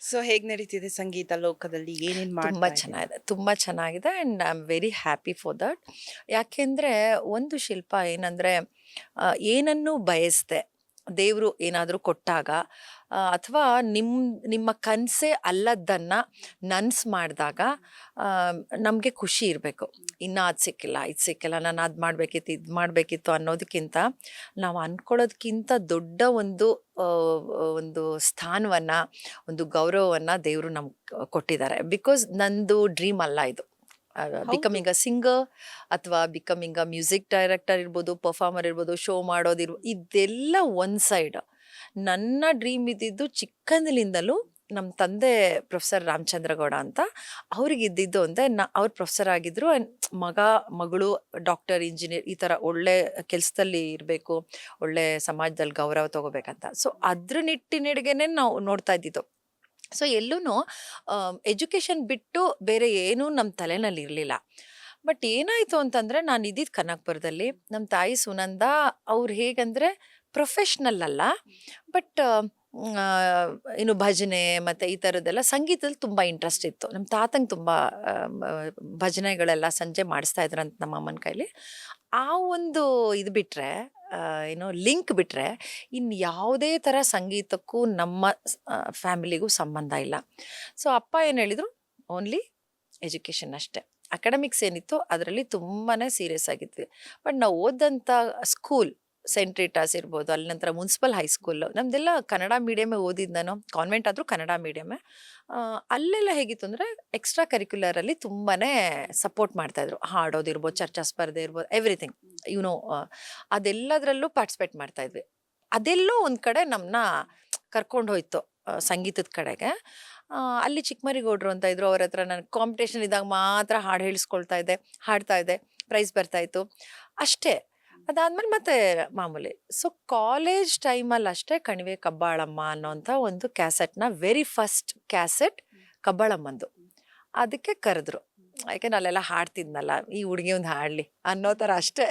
So ಹೇಗೆ ನಡೀತಿದೆ ಸಂಗೀತ ಲೋಕದಲ್ಲಿ? ಏನೇನ್ ತುಂಬ ಚೆನ್ನಾಗಿದೆ ತುಂಬ ಚೆನ್ನಾಗಿದೆ and I am very happy for that. ಯಾಕೆಂದರೆ ಒಂದು ಶಿಲ್ಪ ಏನಂದರೆ ಏನನ್ನು ಬಯಸ್ದೆ. ದೇವರು ಏನಾದರೂ ಕೊಟ್ಟಾಗ ಅಥವಾ ನಿಮ್ಮ ನಿಮ್ಮ ಕನಸೇ ಅಲ್ಲದ್ದನ್ನು ನನ್ಸು ಮಾಡಿದಾಗ ನಮಗೆ ಖುಷಿ ಇರಬೇಕು. ಇನ್ನೂ ಅದು ಸಿಕ್ಕಿಲ್ಲ, ಇದು ಸಿಕ್ಕಿಲ್ಲ, ನಾನು ಅದು ಮಾಡಬೇಕಿತ್ತು, ಇದು ಮಾಡಬೇಕಿತ್ತು ಅನ್ನೋದಕ್ಕಿಂತ ನಾವು ಅಂದ್ಕೊಳ್ಳೋದಕ್ಕಿಂತ ದೊಡ್ಡ ಒಂದು ಒಂದು ಸ್ಥಾನವನ್ನು, ಒಂದು ಗೌರವವನ್ನು ದೇವರು ನಮ್ಗೆ ಕೊಟ್ಟಿದ್ದಾರೆ. ಬಿಕಾಸ್ ನಂದು ಡ್ರೀಮ್ ಅಲ್ಲ ಇದು. ಬಿಕಮಿಂಗ್ ಅ ಸಿಂಗರ್ ಅಥವಾ ಬಿಕಮಿಂಗ್ ಅ ಮ್ಯೂಸಿಕ್ ಡೈರೆಕ್ಟರ್ ಇರ್ಬೋದು ಪರ್ಫಾರ್ಮರ್ ಇರ್ಬೋದು ಶೋ ಮಾಡೋದಿರ್ಬೋದು ಇದೆಲ್ಲ ಒನ್ ಸೈಡ್ ನನ್ನ ಡ್ರೀಮ್ ಇದ್ದಿದ್ದು ಚಿಕ್ಕಂದಿನಿಂದಲೂ ನಮ್ಮ ತಂದೆ ಪ್ರೊಫೆಸರ್ ರಾಮಚಂದ್ರಗೌಡ ಅಂತ ಅವ್ರಿಗೆ ಇದ್ದಿದ್ದು ಅಂದರೆ ನಾ ಅವ್ರು ಪ್ರೊಫೆಸರ್ ಆಗಿದ್ರು and ಮಗ ಮಗಳು ಡಾಕ್ಟರ್ ಇಂಜಿನಿಯರ್ ಈ ಥರ ಒಳ್ಳೆ ಕೆಲಸದಲ್ಲಿ ಇರಬೇಕು ಒಳ್ಳೆ ಸಮಾಜದಲ್ಲಿ ಗೌರವ ತಗೋಬೇಕಂತ. ಸೊ ಅದ್ರ ನಿಟ್ಟಿನೆಡೆಗೆನೆ ನಾವು ನೋಡ್ತಾ ಇದ್ದಿದ್ದು. ಸೊ ಎಲ್ಲೂ ಎಜುಕೇಷನ್ ಬಿಟ್ಟು ಬೇರೆ ಏನೂ ನಮ್ಮ ತಲೆನಲ್ಲಿ ಇರಲಿಲ್ಲ. ಬಟ್ ಏನಾಯಿತು ಅಂತಂದರೆ ನಾನು ಇದ್ದಿದ್ದು ಕನಕಪುರದಲ್ಲಿ ನಮ್ಮ ತಾಯಿ ಸುನಂದ ಅವ್ರು ಹೇಗಂದರೆ ಪ್ರೊಫೆಷ್ನಲ್ ಅಲ್ಲ. ಬಟ್ ಇನ್ನು ಭಜನೆ ಮತ್ತು ಈ ಥರದ್ದೆಲ್ಲ ಸಂಗೀತದಲ್ಲಿ ತುಂಬ ಇಂಟ್ರೆಸ್ಟ್ ಇತ್ತು. ನಮ್ಮ ತಾತಂಗೆ ತುಂಬ ಭಜನೆಗಳೆಲ್ಲ ಸಂಜೆ ಮಾಡಿಸ್ತಾ ಇದ್ರಂತ ನಮ್ಮ ಅಮ್ಮನ ಕೈಲಿ. ಆ ಒಂದು ಇದು ಬಿಟ್ಟರೆ ಏನೋ ಲಿಂಕ್ ಬಿಟ್ಟರೆ ಇನ್ನು ಯಾವುದೇ ಥರ ಸಂಗೀತಕ್ಕೂ ನಮ್ಮ ಫ್ಯಾಮಿಲಿಗೂ ಸಂಬಂಧ ಇಲ್ಲ. ಸೊ, ಅಪ್ಪ ಏನು ಹೇಳಿದರು? ಓನ್ಲಿ ಎಜುಕೇಷನ್ ಅಷ್ಟೇ. ಅಕಾಡೆಮಿಕ್ಸ್ ಏನಿತ್ತು ಅದರಲ್ಲಿ ತುಂಬಾ ಸೀರಿಯಸ್ ಆಗಿತ್ತು ಬಟ್ ನಾವು ಓದಂಥ ಸ್ಕೂಲ್, ಸೆಂಟ್ ರೀಟಾಸ್ ಇರ್ಬೋದು ಅಲ್ಲಿ ನಂತರ ಮುನ್ಸಿಪಲ್ ಹೈಸ್ಕೂಲು ನಮ್ದೆಲ್ಲ ಕನ್ನಡ ಮೀಡಿಯಮೇ ಓದಿದ್ದು ನಾನು. ಕಾನ್ವೆಂಟ್ ಆದರೂ ಕನ್ನಡ ಮೀಡಿಯಮೇ. ಅಲ್ಲೆಲ್ಲ ಹೇಗಿತ್ತು ಅಂದರೆ ಎಕ್ಸ್ಟ್ರಾ ಕರಿಕ್ಯುಲರಲ್ಲಿ ತುಂಬಾ ಸಪೋರ್ಟ್ ಮಾಡ್ತಾಯಿದ್ರು ಹಾಡೋದಿರ್ಬೋದು ಚರ್ಚಾ ಸ್ಪರ್ಧೆ ಇರ್ಬೋದು ಎವ್ರಿಥಿಂಗ್ ಯುನೋ ಅದೆಲ್ಲದರಲ್ಲೂ ಪಾರ್ಟಿಸಿಪೇಟ್ ಮಾಡ್ತಾ ಇದ್ವಿ. ಅದೆಲ್ಲೋ ಒಂದು ಕಡೆ ನಮ್ಮನ್ನ ಕರ್ಕೊಂಡು ಹೋಯ್ತು ಸಂಗೀತದ ಕಡೆಗೆ. ಅಲ್ಲಿ ಚಿಕ್ಕಮರಿಗೌಡ್ರು ಅಂತ ಇದ್ರು ಅವ್ರ ಹತ್ರ ನಾನು ಕಾಂಪಿಟೇಷನ್ ಇದ್ದಾಗ ಮಾತ್ರ ಹಾಡು ಹೇಳಿಸ್ಕೊಳ್ತಾ ಇದ್ದೆ ಹಾಡ್ತಾ ಇದ್ದೆ ಪ್ರೈಸ್ ಬರ್ತಾಯಿತ್ತು ಅಷ್ಟೇ ಅದಾದ್ಮೇಲೆ ಮತ್ತೆ ಮಾಮೂಲಿ. ಸೊ ಕಾಲೇಜ್ ಟೈಮಲ್ಲಿ ಅಷ್ಟೇ ಕಣಿವೆ ಕಬ್ಬಾಳಮ್ಮ ಅನ್ನೋಂಥ ಒಂದು ಕ್ಯಾಸೆಟ್ನ ವೆರಿ ಫಸ್ಟ್ ಕ್ಯಾಸೆಟ್ ಕಬ್ಬಾಳಮ್ಮಂದು. ಅದಕ್ಕೆ ಕರೆದ್ರು. ಯಾಕೆ ನಾಲೆಲ್ಲ ಹಾಡ್ತಿದ್ನಲ್ಲ ಈ ಹುಡುಗಿ ಒಂದು ಹಾಡಲಿ ಅನ್ನೋ ಥರ ಅಷ್ಟೇ.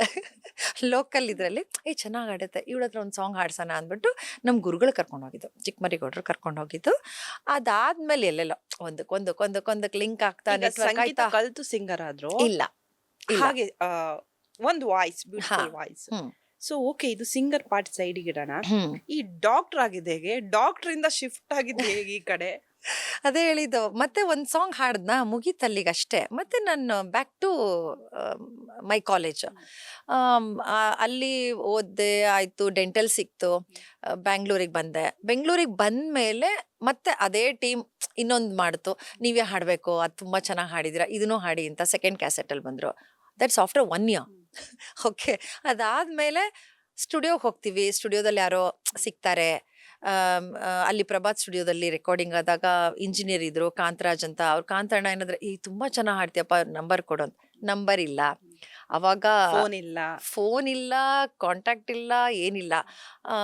ಲೋಕಲ್ ಇದರಲ್ಲಿ ಏ ಚೆನ್ನಾಗಿ ಆಡುತ್ತೆ ಇವಳ ಹತ್ರ ಒಂದು ಸಾಂಗ್ ಹಾಡ್ಸೋಣ ಅಂದ್ಬಿಟ್ಟು ನಮ್ಮ ಗುರುಗಳು ಕರ್ಕೊಂಡು ಹೋಗಿದ್ದು. ಚಿಕ್ಕಮರಿಗೌಡರು ಕರ್ಕೊಂಡು ಹೋಗಿದ್ದು. ಅದಾದ್ಮೇಲೆ ಎಲ್ಲೆಲ್ಲೋ ಒಂದಕ್ಕೆ ಒಂದಕ್ಕೆ ಒಂದಕ್ಕೆ ಒಂದಕ್ಕೆ ಲಿಂಕ್ ಕಲ್ತು ಸಿಂಗರ್ ಆದ್ರು ಇಲ್ಲ. ಹಾಗೆ ಒಂದು voice beautiful. Voice so okay ಇದು ಸಿಂಗರ್ ಪಾರ್ಟ್ ಸೈಡ್ ಇಡೋಣ. ಈ ಡಾಕ್ಟರ್ ಆಗಿದೆ ಹೇಗೆ? ಡಾಕ್ಟರ್ ಇಂದ ಶಿಫ್ಟ್ ಆಗಿದೆ ಹೇಗೆ ಈ ಕಡೆ? ಅದೇ ಹೇಳಿದ್ದು. ಮತ್ತೆ ಒಂದು ಸಾಂಗ್ ಹಾಡ್ದ್ನ? ಮುಗೀತಲ್ಲಿಗೆ ಅಷ್ಟೇ ಮತ್ತೆ ನಾನು ಬ್ಯಾಕ್ ಟು ಮೈ ಕಾಲೇಜ್ ಅಲ್ಲಿ ಓದ್ದೆ ಆಯಿತು ಡೆಂಟಲ್ ಸಿಕ್ತು. ಬ್ಯಾಂಗ್ಳೂರಿಗೆ ಬಂದೆ. ಬೆಂಗಳೂರಿಗೆ ಬಂದ ಮೇಲೆ ಮತ್ತೆ ಅದೇ ಟೀಮ್ ಇನ್ನೊಂದು ಮಾಡ್ತು. ನೀವೇ ಹಾಡಬೇಕು ಅದು ತುಂಬ ಚೆನ್ನಾಗಿ ಹಾಡಿದಿರ ಇದನ್ನು ಹಾಡಿ ಅಂತ ಸೆಕೆಂಡ್ ಕ್ಯಾಸೆಟಲ್ಲಿ ಬಂದರು. That's after one year okay ಅದಾದಮೇಲೆ ಸ್ಟುಡಿಯೋಗೆ ಹೋಗ್ತೀವಿ. ಸ್ಟುಡಿಯೋದಲ್ಲಿ ಯಾರೋ ಸಿಗ್ತಾರೆ ಅಲ್ಲಿ ಪ್ರಭಾತ್ ಸ್ಟುಡಿಯೋದಲ್ಲಿ ರೆಕಾರ್ಡಿಂಗ್ ಆದಾಗ ಇಂಜಿನಿಯರ್ ಇದ್ರು ಕಾಂತರಾಜ್ ಅಂತ. ಅವ್ರು ಕಾಂತಣ್ಣ ಏನಂದ್ರೆ ಈ ತುಂಬಾ ಚೆನ್ನಾಗಿ ಹಾಡ್ತೀಯಪ್ಪ ನಂಬರ್ ಕೊಡು ಅಂತ. ನಂಬರ್ ಇಲ್ಲ. ಅವಾಗ ಫೋನ್ ಇಲ್ಲ. ಫೋನ್ ಇಲ್ಲ ಕಾಂಟ್ಯಾಕ್ಟ್ ಇಲ್ಲ ಏನಿಲ್ಲ.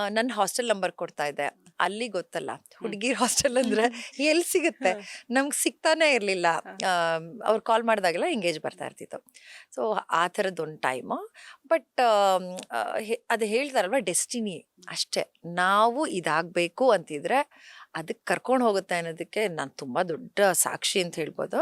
ನನ್ನ ಹಾಸ್ಟೆಲ್ ನಂಬರ್ ಕೊಡ್ತಾ ಇದ್ದೆ. ಅಲ್ಲಿ ಗೊತ್ತಲ್ಲ. ಹುಡುಗಿರ್ ಹಾಸ್ಟೆಲ್ ಅಂದ್ರೆ ಎಲ್ಲಿ ಸಿಗುತ್ತೆ? ನಮ್ಗೆ ಸಿಗ್ತಾನೆ ಇರಲಿಲ್ಲ. ಅವ್ರು ಕಾಲ್ ಮಾಡಿದಾಗೆಲ್ಲ ಎಂಗೇಜ್ ಬರ್ತಾ ಇರ್ತಿತ್ತು. ಸೊ ಆ ಥರದ್ದು ಒಂದು ಟೈಮು ಬಟ್ ಅದು ಹೇಳ್ತಾರಲ್ವ ಡೆಸ್ಟಿನಿ ಅಷ್ಟೇ. ನಾವು ಇದಾಗಬೇಕು ಅಂತಿದ್ರೆ ಅದಕ್ಕೆ ಕರ್ಕೊಂಡು ಹೋಗುತ್ತೆ ಅನ್ನೋದಕ್ಕೆ ನಾನು ತುಂಬ ದೊಡ್ಡ ಸಾಕ್ಷಿ ಅಂತ ಹೇಳ್ಬೋದು.